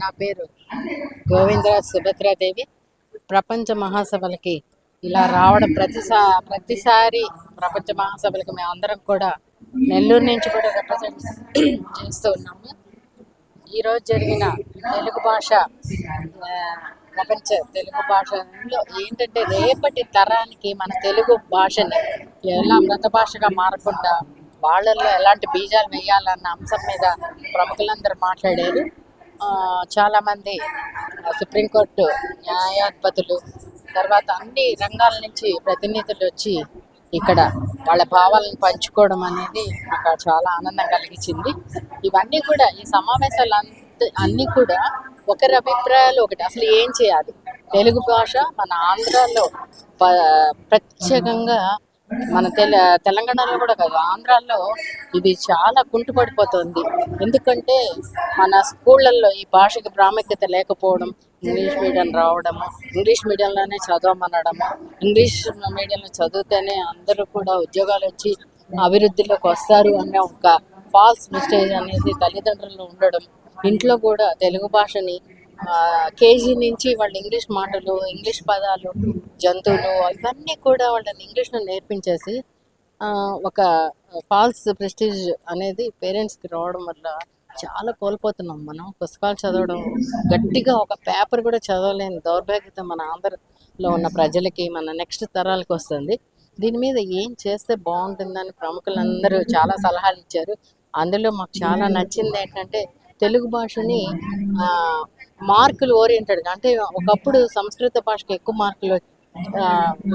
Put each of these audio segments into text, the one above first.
నా పేరు గోవిందరాజ్ సుభద్రాదేవి. ప్రపంచ మహాసభలకి ఇలా రావడం ప్రతిసా ప్రతిసారి ప్రపంచ మహాసభలకి మేము అందరం కూడా నెల్లూరు నుంచి కూడా రిప్రజెంట్ చేస్తూ ఉన్నాము. ఈరోజు జరిగిన తెలుగు భాష ప్రపంచ తెలుగు భాషలో ఏంటంటే రేపటి తరానికి మన తెలుగు భాషని ఎలా మృత భాషగా మారకుండా వాళ్ళల్లో ఎలాంటి బీజాలు వేయాలన్న అంశం మీద ప్రముఖులందరూ మాట్లాడారు. చాలామంది ఆ, సుప్రీంకోర్టు న్యాయాధిపతులు తర్వాత అన్ని రంగాల నుంచి ప్రతినిధులు వచ్చి ఇక్కడ వాళ్ళ భావాలను పంచుకోవడం అనేది నాకు చాలా ఆనందం కలిగించింది. ఇవన్నీ కూడా ఈ సమావేశాలు అంత అన్నీ కూడా ఒకరి అభిప్రాయాలు ఒకటి అసలు ఏం చేయాలి? తెలుగు భాష మన ఆంధ్రాలో ప్రత్యేకంగా మన తెల తెలంగాణలో కూడా కాదు ఆంధ్రాలో ఇది చాలా కుంటుపడిపోతుంది. ఎందుకంటే మన స్కూళ్ళల్లో ఈ భాషకి ప్రాముఖ్యత లేకపోవడం ఇంగ్లీష్ మీడియం రావడము ఇంగ్లీష్ మీడియంలోనే చదవమనడము ఇంగ్లీష్ మీడియంలో చదివితేనే అందరూ కూడా ఉద్యోగాలు వచ్చి అభివృద్ధిలోకి వస్తారు అనే ఒక ఫాల్స్ మిస్టేజ్ అనేది తల్లిదండ్రులు ఉండడం ఇంట్లో కూడా తెలుగు భాషని కేజీ నుంచి వాళ్ళు ఇంగ్లీష్ మాటలు ఇంగ్లీష్ పదాలు జంతువులు ఇవన్నీ కూడా వాళ్ళని ఇంగ్లీష్లో నేర్పించేసి ఒక ఫాల్స్ ప్రెస్టీజ్ అనేది పేరెంట్స్కి రావడం వల్ల చాలా కోల్పోతున్నాం మనం. పుస్తకాలు చదవడం గట్టిగా ఒక పేపర్ కూడా చదవలేని దౌర్భాగ్యత మన ఆంధ్రలో ఉన్న ప్రజలకి మన నెక్స్ట్ తరాలకు వస్తుంది. దీని మీద ఏం చేస్తే బాగుంటుందని ప్రముఖులందరూ చాలా సలహాలు ఇచ్చారు. అందులో మాకు చాలా నచ్చింది ఏంటంటే తెలుగు భాషని మార్కులు ఓరియంటెడ్గా అంటే ఒకప్పుడు సంస్కృత భాషకు ఎక్కువ మార్కులు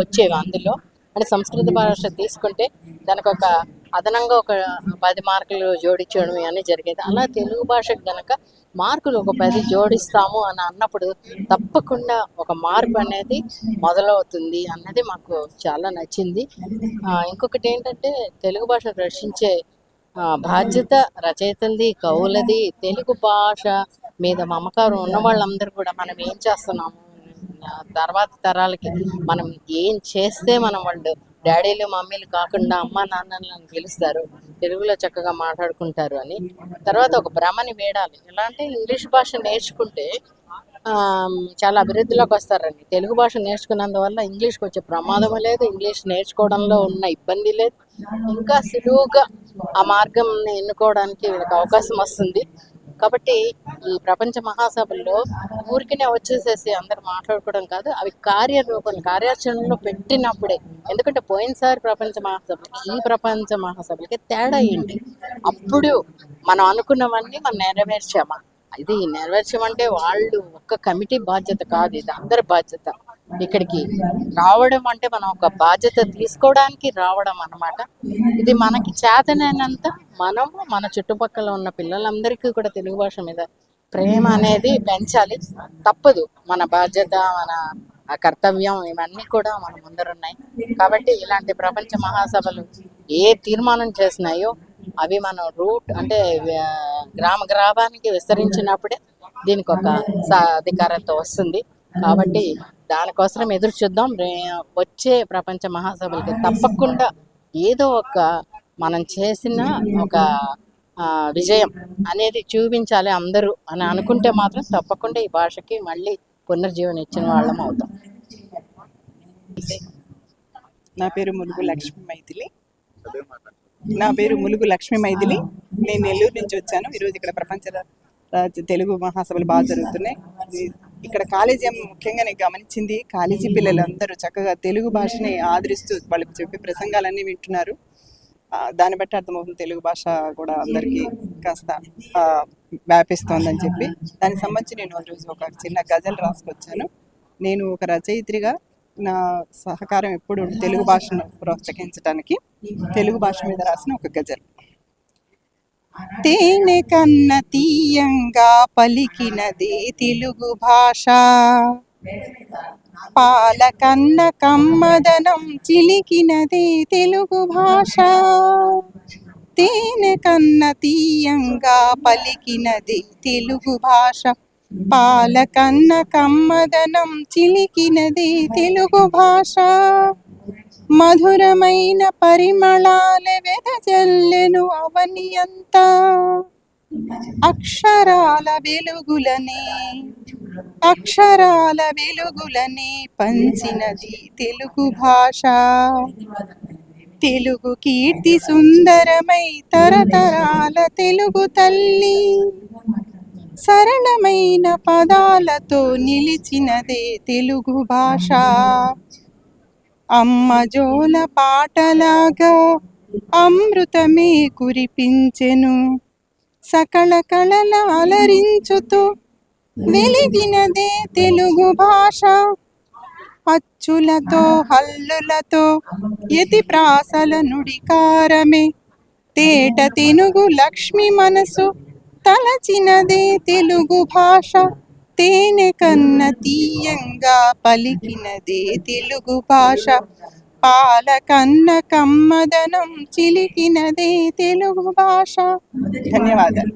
వచ్చేవి అందులో. అంటే సంస్కృత భాష తీసుకుంటే దానికి ఒక అదనంగా ఒక పది మార్కులు జోడించడం ఇవన్నీ జరిగేది. అలా తెలుగు భాషకు కనుక మార్కులు ఒక పది జోడిస్తాము అని అన్నప్పుడు తప్పకుండా ఒక మార్పు అనేది మొదలవుతుంది అన్నది మాకు చాలా నచ్చింది. ఇంకొకటి ఏంటంటే తెలుగు భాష రక్షించే బాధ్యత రచయితలది కవులది తెలుగు భాష మీద మమకారం ఉన్న వాళ్ళందరూ కూడా మనం ఏం చేస్తున్నాము? తర్వాత తరాలకి మనం ఏం చేస్తే మనం వాళ్ళు డాడీలు మమ్మీలు కాకుండా అమ్మ నాన్నలను పిలుస్తారు. తెలుగులో చక్కగా మాట్లాడుకుంటారు అని. తర్వాత ఒక భ్రమని వేడాలి. ఎలా అంటే ఇంగ్లీష్ భాష నేర్చుకుంటే చాలా అభివృద్ధిలోకి వస్తారండి. తెలుగు భాష నేర్చుకున్నందువల్ల ఇంగ్లీష్కి వచ్చే ప్రమాదం లేదు. ఇంగ్లీష్ నేర్చుకోవడంలో ఉన్న ఇబ్బంది లేదు. ఇంకా సులువుగా ఆ మార్గం ఎన్నుకోవడానికి వీళ్ళకి అవకాశం వస్తుంది. కాబట్టి ఈ ప్రపంచ మహాసభల్లో ఊరికినే వచ్చేసేసి అందరు మాట్లాడుకోవడం కాదు అవి కార్యరూపం కార్యాచరణలో పెట్టినప్పుడే. ఎందుకంటే పోయినసారి ప్రపంచ మహాసభకి ఈ ప్రపంచ మహాసభలకి తేడా ఏంటి? అప్పుడు మనం అనుకున్నవన్నీ మనం నెరవేర్చామా? ఇది నెరవేర్చమంటే వాళ్ళు ఒక్క కమిటీ బాధ్యత కాదు ఇది అందరి బాధ్యత. ఇక్కడికి రావడం అంటే మనం ఒక బాధ్యత తీసుకోవడానికి రావడం అన్నమాట. ఇది మనకి చేతనైనంత మనము మన చుట్టుపక్కల ఉన్న పిల్లలందరికీ కూడా తెలుగు భాష మీద ప్రేమ అనేది పెంచాలి. తప్పదు. మన బాధ్యత మన కర్తవ్యం ఇవన్నీ కూడా మన ముందరున్నాయి. కాబట్టి ఇలాంటి ప్రపంచ మహాసభలు ఏ తీర్మానం చేసినాయో అవి మనం రూట్ అంటే గ్రామ గ్రామానికి విస్తరించినప్పుడే దీనికి ఒక అధికారంతో వస్తుంది. కాబట్టి దానికోసం ఎదురు చూద్దాం. వచ్చే ప్రపంచ మహాసభలకి తప్పకుండా ఏదో ఒక మనం చేసిన ఒక విజయం అనేది చూపించాలి అందరూ అని అనుకుంటే మాత్రం తప్పకుండా ఈ భాషకి మళ్ళీ పునర్జీవనం ఇచ్చిన వాళ్ళం అవుతాం. నా పేరు ములుగు లక్ష్మి మైథిలి. నా పేరు ములుగు లక్ష్మి మైథిలి. నేను నెల్లూరు నుంచి వచ్చాను. ఈరోజు ఇక్కడ ప్రపంచ రాజ్య తెలుగు మహాసభలు బాగా జరుగుతున్నాయి. ఇక్కడ కాలేజీ ముఖ్యంగా నేను గమనించింది. కాలేజీ పిల్లలందరూ చక్కగా తెలుగు భాషని ఆదరిస్తూ వాళ్ళు చెప్పే ప్రసంగాలన్నీ వింటున్నారు. దాన్ని బట్టి అర్థమవుతుంది తెలుగు భాష కూడా అందరికీ కాస్త వ్యాపిస్తోందని చెప్పి. దానికి సంబంధించి నేను రోజు ఒక చిన్న గజల్ రాసుకొచ్చాను. నేను ఒక రచయిత్రిగా నా సహకారం ఎప్పుడు తెలుగు భాషను ప్రోత్సహించడానికి తెలుగు భాష మీద రాసిన ఒక గజల్ తేనె కన్న తీయంగా పలికినది తెలుగు భాష. పాలకన్న కమ్మదనం చిలికినది తెలుగు భాష. తేనె కన్న తీయంగా పలికినది తెలుగు భాష. పాలకన్న కమ్మదనం చిలికినది తెలుగు భాష. మధురమైన పరిమళాల వెదజల్లెను అవని అంతా. అక్షరాల వెలుగులనే అక్షరాల వెలుగులనే పంచినది తెలుగు భాష. తెలుగు కీర్తి సుందరమై తరతరాల తెలుగు తల్లి. సరళమైన పదాలతో నిలిచినదే తెలుగు భాష. అమ్మ జోల పాటలాగా అమృతమే కురిపించెను. సకల కళల అలరించుతూ వెలిగినదే తెలుగు భాష. అచ్చులతో హల్లులతో యతి ప్రాసల నుడికారమే. తేట తెనుగు లక్ష్మి మనసు తలచినదే తెలుగు భాష. తేనె కన్న తీయంగా పలికినదే తెలుగు భాష. పాల కన్న కమ్మదనం చిలికినదే తెలుగు భాష. ధన్యవాదాలు.